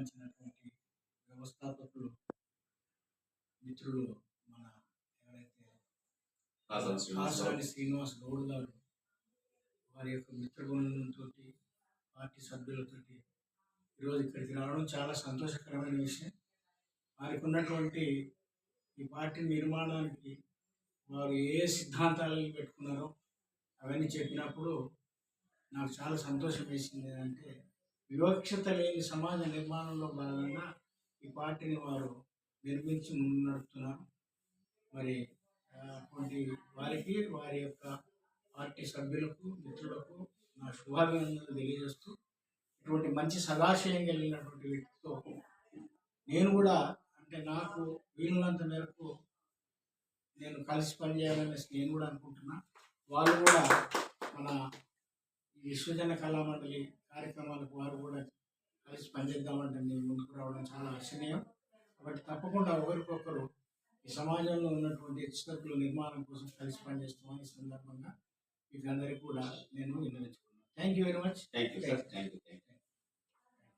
సంబంధించినటువంటి వ్యవస్థాపకులు మిత్రులు మన ఎవరైతే ఆసన్ శ్రీనివాస్ గౌడ్ గారు వారి యొక్క మిత్రబృందంతో పార్టీ సభ్యులతోటి ఈరోజు ఇక్కడికి రావడం చాలా సంతోషకరమైన విషయం. వారికి ఉన్నటువంటి ఈ పార్టీ నిర్మాణానికి వారు ఏ సిద్ధాంతాలను పెట్టుకున్నారో అవన్నీ చెప్పినప్పుడు నాకు చాలా సంతోషం వేసింది. అంటే వివక్షత లేని సమాజ నిర్మాణంలో భాగంగా ఈ పార్టీని వారు నిర్మించి ముందు నడుపుతున్నారు మరి అటువంటి వారికి వారి యొక్క పార్టీ సభ్యులకు మిత్రులకు నా శుభాభినందనలు తెలియజేస్తూ ఇటువంటి మంచి సదాశయం కలిగినటువంటి వ్యక్తితో నేను కూడా అంటే నాకు వీలున్నంత మేరకు నేను కలిసి పనిచేయాలనేసి నేను కూడా అనుకుంటున్నా. వాళ్ళు కూడా మన ఈ విశ్వజన కళా మండలి కార్యక్రమాలకు వారు పనిచేద్దామంటే నేను ముందుకు రావడం చాలా హర్షణీయం కాబట్టి తప్పకుండా ఒకరికొకరు ఈ సమాజంలో ఉన్నటువంటి హెచ్చుతగ్గుల నిర్మాణం కోసం కలిసి పనిచేస్తామని ఈ సందర్భంగా మీకు అందరికీ కూడా నేను విన్నవించుకున్నాను. Thank you very much thank you sir thank you